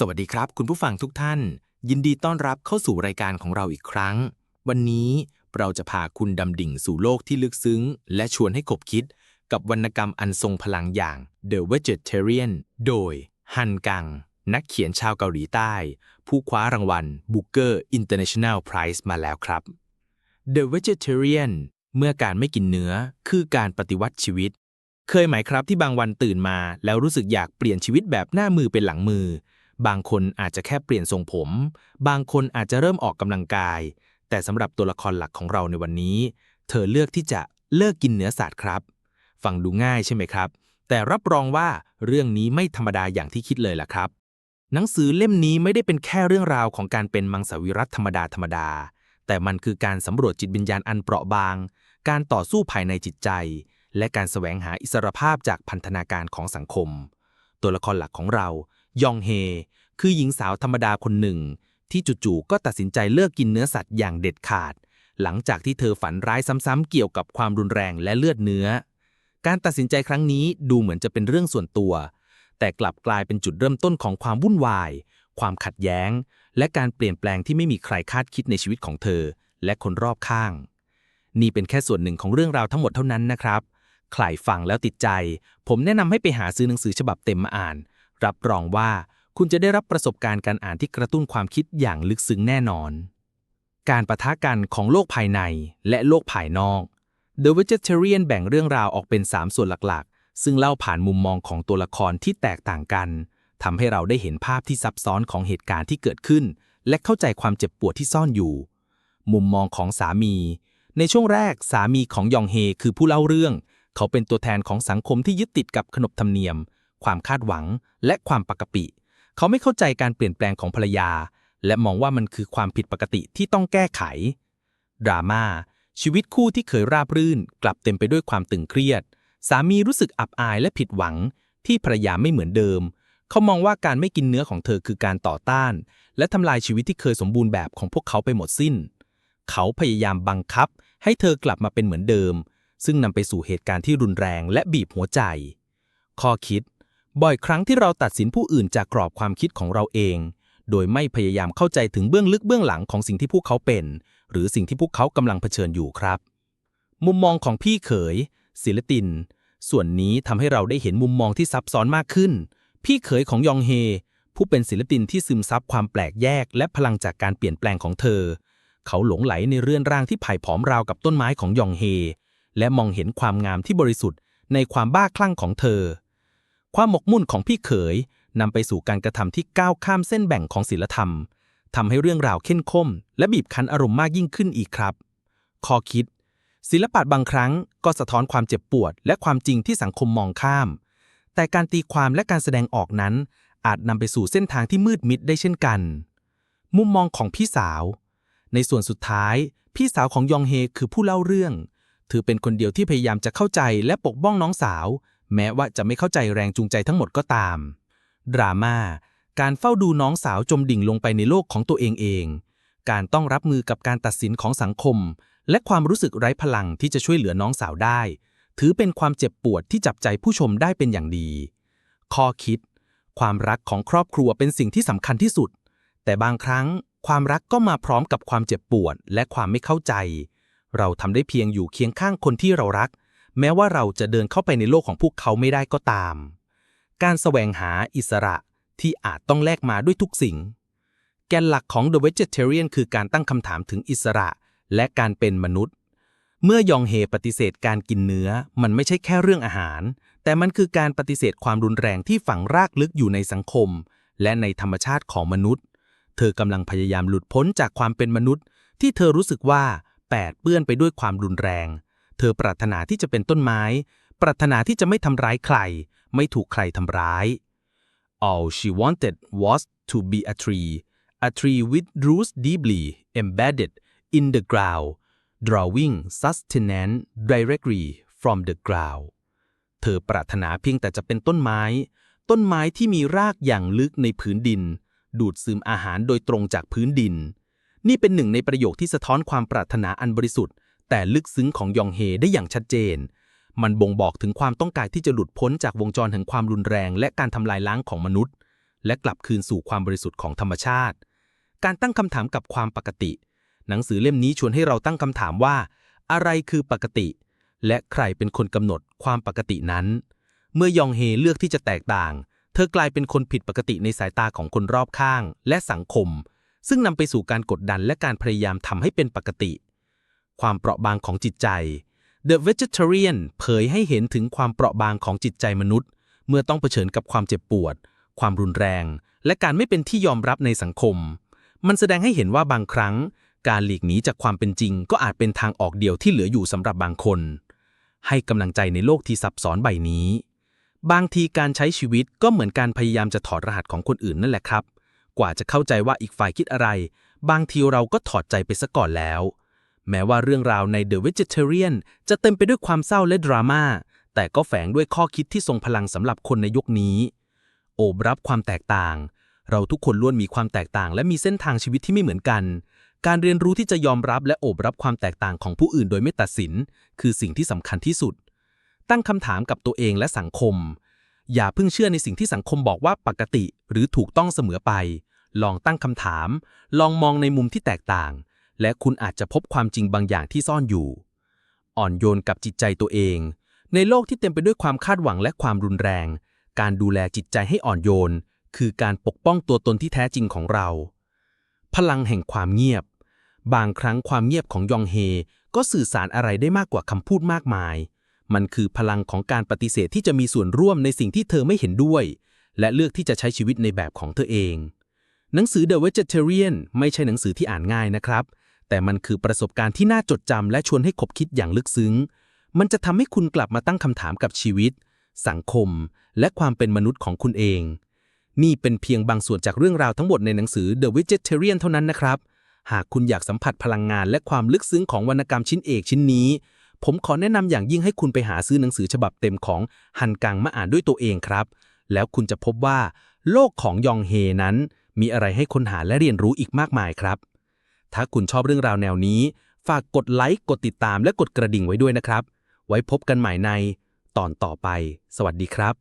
สวัสดีครับคุณผู้ฟังทุกท่าน ยินดีต้อนรับเข้าสู่รายการของเราอีกครั้ง วันนี้เราจะพาคุณดำดิ่งสู่โลกที่ลึกซึ้ง และชวนให้ขบคิด กับวรรณกรรมอันทรงพลังอย่าง The Vegetarian โดยฮันกัง นักเขียนชาวเกาหลีใต้ ผู้คว้ารางวัล Booker International Prize มาแล้วครับ The Vegetarian เมื่อการไม่กินเนื้อคือการปฏิวัติชีวิต เคยไหมครับที่บางวันตื่นมา แล้วรู้สึกอยากเปลี่ยนชีวิตแบบหน้ามือเป็นหลังมือ บางคนอาจจะแค่เปลี่ยนทรงผม บางคนอาจจะเริ่มออกกำลังกาย แต่สำหรับตัวละครหลักของเราในวันนี้ เธอเลือกที่จะเลิกกินเนื้อสัตว์ครับ ฟังดูง่ายใช่ไหมครับ แต่รับรองว่าเรื่องนี้ไม่ธรรมดาอย่างที่คิดเลยล่ะครับ หนังสือเล่มนี้ไม่ได้เป็นแค่เรื่องราวของการเป็นมังสวิรัตธรรมดาธรรมดา แต่มันคือการสำรวจจิตวิญญาณอันเปราะบาง การต่อสู้ภายในจิตใจ และการแสวงหาอิสรภาพจากพันธนาการของสังคม ตัวละครหลักของเรา ยองเฮ คือหญิงสาวธรรมดาคนหนึ่ง ที่จู่ๆก็ตัดสินใจเลิกกินเนื้อสัตว์อย่างเด็ดขาด หลังจากที่เธอฝันร้ายซ้ำๆเกี่ยวกับความรุนแรงและเลือดเนื้อ การตัดสินใจครั้งนี้ดูเหมือนจะเป็นเรื่องส่วนตัว แต่กลับกลายเป็นจุดเริ่มต้นของความวุ่นวาย ความขัดแย้ง และการเปลี่ยนแปลงที่ไม่มีใครคาดคิดในชีวิตของเธอ และคนรอบข้าง นี่เป็นแค่ส่วนหนึ่งของเรื่องราวทั้งหมดเท่านั้นนะครับใครฟังแล้วติดใจ ผมแนะนำให้ไปหาซื้อหนังสือฉบับเต็มมาอ่าน รับรองว่าคุณจะได้รับประสบการณ์การอ่านที่กระตุ้นความคิดอย่างลึกซึ้งแน่นอน การประทะกันของโลกภายในและโลกภายนอก The Vegetarian แบ่งเรื่องราวออกเป็น 3 ส่วนหลักๆ ซึ่งเล่าผ่านมุมมองของตัวละครที่แตกต่างกันทำให้เราได้เห็นภาพที่ซับซ้อนของเหตุการณ์ที่เกิดขึ้น และเข้าใจความเจ็บปวดที่ซ่อนอยู่ มุมมองของสามี ในช่วงแรกสามีของยองเฮคือผู้เล่าเรื่อง เขาเป็นตัวแทนของสังคมที่ยึดติดกับขนบธรรมเนียม ความคาดหวัง และความปกติ เขาไม่เข้าใจการเปลี่ยนแปลงของภรรยา และมองว่ามันคือความผิดปกติที่ต้องแก้ไข ดราม่า ชีวิตคู่ที่เคยราบรื่น กลับเต็มไปด้วยความตึงเครียด สามีรู้สึกอับอายและผิดหวัง ที่ภรรยาไม่เหมือนเดิม เขามองว่าการไม่กินเนื้อของเธอคือการต่อต้าน และทำลายชีวิตที่เคยสมบูรณ์แบบของพวกเขาไปหมดสิ้น เขาพยายามบังคับ ให้เธอกลับมาเป็นเหมือนเดิมซึ่งนำไปสู่เหตุการณ์ที่รุนแรงและบีบหัวใจ ข้อคิด บ่อยครั้งที่เราตัดสินผู้อื่นจากกรอบความคิดของเราเอง โดยไม่พยายามเข้าใจถึงเบื้องลึกเบื้องหลังของสิ่งที่พวกเขาเป็น หรือสิ่งที่พวกเขากำลังเผชิญอยู่ครับ มุมมองของพี่เขย ศิลติน ส่วนนี้ทำให้เราได้เห็นมุมมองที่ซับซ้อนมากขึ้น พี่เขยของยองเฮ ผู้เป็นศิลปินที่ซึมซับความแปลกแยก และพลังจากการเปลี่ยนแปลงของเธอ เขาหลงไหลในเรื่อนร่างที่ผ่ายผอมราวกับต้นไม้ของยองเฮ และมองเห็นความงามที่บริสุทธิ์ในความบ้าคลั่งของเธอ ความหมกมุ่นของพี่เขยนำไปสู่การกระทำที่ก้าวข้ามเส้นแบ่งของศีลธรรมทำให้เรื่องราวเข้มข้นและบีบคั้นอารมณ์มากยิ่งขึ้นอีกครับ ข้อคิด ศิลปะบางครั้งก็สะท้อนความเจ็บปวด และความจริงที่สังคมมองข้าม แต่การตีความและการแสดงออกนั้น อาจนำไปสู่เส้นทางที่มืดมิดได้เช่นกัน มุมมองของพี่สาว ในส่วนสุดท้าย พี่สาวของยองเฮคือผู้เล่าเรื่องเธอเป็นคนเดียวที่พยายามจะเข้าใจและปกป้องน้องสาว แม้ว่าจะไม่เข้าใจแรงจูงใจทั้งหมดก็ตาม ดราม่า การเฝ้าดูน้องสาวจมดิ่งลงไปในโลกของตัวเองเอง การต้องรับมือกับการตัดสินของสังคม และความรู้สึกไร้พลังที่จะช่วยเหลือน้องสาวได้ ถือเป็นความเจ็บปวดที่จับใจผู้ชมได้เป็นอย่างดี ข้อคิด ความรักของครอบครัวเป็นสิ่งที่สำคัญที่สุด แต่บางครั้งความรักก็มาพร้อมกับความเจ็บปวดและความไม่เข้าใจ เราทำได้เพียงอยู่เคียงข้างคนที่เรารัก แม้ว่าเราจะเดินเข้าไปในโลกของพวกเขาไม่ได้ก็ตาม การแสวงหาอิสระที่อาจต้องแลกมาด้วยทุกสิ่ง แกนหลักของ The Vegetarian คือการตั้งคำถามถึงอิสระและการเป็นมนุษย์ เมื่อยองเฮปฏิเสธการกินเนื้อ มันไม่ใช่แค่เรื่องอาหาร แต่มันคือการปฏิเสธความรุนแรงที่ฝังรากลึกอยู่ในสังคม และในธรรมชาติของมนุษย์ เธอกำลังพยายามหลุดพ้นจากความเป็นมนุษย์ ที่เธอรู้สึกว่าแปดเปื้อนไปด้วยความรุนแรง เธอปรารถนาที่จะเป็นต้นไม้ ปรารถนาที่จะไม่ทำร้ายใคร ไม่ถูกใครทำร้าย All she wanted was to be a tree, a tree with roots deeply embedded in the ground, drawing sustenance directly from the ground. เธอปรารถนาเพียงแต่จะเป็นต้นไม้ ต้นไม้ที่มีรากอย่างลึกในพื้นดิน ดูดซึมอาหารโดยตรงจากพื้นดิน นี่เป็นหนึ่งในประโยคที่สะท้อนความปรารถนาอันบริสุทธิ์ แต่ลึกซึ้งของยองเฮได้อย่างชัดเจน มันบ่งบอกถึงความต้องการที่จะหลุดพ้นจากวงจรแห่งความรุนแรง และการทำลายล้างของมนุษย์ และกลับคืนสู่ความบริสุทธิ์ของธรรมชาติ การตั้งคำถามกับความปกติ หนังสือเล่มนี้ชวนให้เราตั้งคำถามว่า อะไรคือปกติ และใครเป็นคนกำหนดความปกตินั้น เมื่อยองเฮเลือกที่จะแตกต่าง เธอกลายเป็นคนผิดปกติในสายตาของคนรอบข้าง และสังคม ซึ่งนำไปสู่การกดดันและการพยายามทำให้เป็นปกติ ความเปราะบางของจิตใจ The Vegetarian เผยให้เห็นถึงความเปราะบางของจิตใจมนุษย์ เมื่อต้องเผชิญกับความเจ็บปวด ความรุนแรง และการไม่เป็นที่ยอมรับในสังคม มันแสดงให้เห็นว่าบางครั้ง การหลีกหนีจากความเป็นจริง ก็อาจเป็นทางออกเดียวที่เหลืออยู่สำหรับบางคน ให้กำลังใจในโลกที่ซับซ้อนใบนี้ บางทีการใช้ชีวิตก็เหมือนการพยายามจะถอดรหัสของคนอื่นนั่นแหละครับ กว่าจะเข้าใจว่าอีกฝ่ายคิดอะไร บางทีเราก็ถอดใจไปซะก่อนแล้ว แม้ว่าเรื่องราวใน The Vegetarian จะเต็มไปด้วยความเศร้าและดราม่า แต่ก็แฝงด้วยข้อคิดที่ทรงพลังสำหรับคนในยุคนี้ โอบรับความแตกต่าง เราทุกคนล้วนมีความแตกต่าง และมีเส้นทางชีวิตที่ไม่เหมือนกัน การเรียนรู้ที่จะยอมรับและโอบรับความแตกต่างของผู้อื่นโดยไม่ตัดสิน คือสิ่งที่สำคัญที่สุด ตั้งคำถามกับตัวเองและสังคม อย่าเพิ่งเชื่อในสิ่งที่สังคมบอกว่าปกติ หรือถูกต้องเสมอไป ลองตั้งคำถาม ลองมองในมุมที่แตกต่าง และคุณอาจจะพบความจริงบางอย่างที่ซ่อนอยู่ อ่อนโยนกับจิตใจตัวเอง ในโลกที่เต็มไปด้วยความคาดหวังและความรุนแรง การดูแลจิตใจให้อ่อนโยน คือการปกป้องตัวตนที่แท้จริงของเรา พลังแห่งความเงียบ บางครั้งความเงียบของยองเฮก็สื่อสารอะไรได้มากกว่าคำพูดมากมาย มันคือพลังของการปฏิเสธที่จะมีส่วนร่วมในสิ่งที่เธอไม่เห็นด้วย และเลือกที่จะใช้ชีวิตในแบบของเธอเอง หนังสือ The Vegetarian ไม่ใช่หนังสือที่อ่านง่ายนะครับ แต่มันคือประสบการณ์ที่น่าจดจำและชวนให้คบคิดอย่างลึกซึ้ง มันจะทำให้คุณกลับมาตั้งคำถามกับชีวิต สังคม และความเป็นมนุษย์ของคุณเอง นี่เป็นเพียงบางส่วนจากเรื่องราวทั้งหมดในหนังสือ The Vegetarian เท่านั้นนะครับ หากคุณอยากสัมผัสพลังงานและความลึกซึ้งของวรรณกรรมชิ้นเอกชิ้นนี้ ผมขอแนะนำอย่างยิ่งให้คุณไปหาซื้อหนังสือฉบับเต็มของฮันกังมาอ่านด้วยตัวเองครับ แล้วคุณจะพบว่า โลกของยองเฮนั้น มีอะไรให้ค้นหาและเรียนรู้อีกมากมายครับ ถ้าคุณชอบเรื่องราวแนวนี้ ฝากกดไลค์ กดติดตามและกดกระดิ่งไว้ด้วยนะครับ ไว้พบกันใหม่ในตอนต่อไป สวัสดีครับ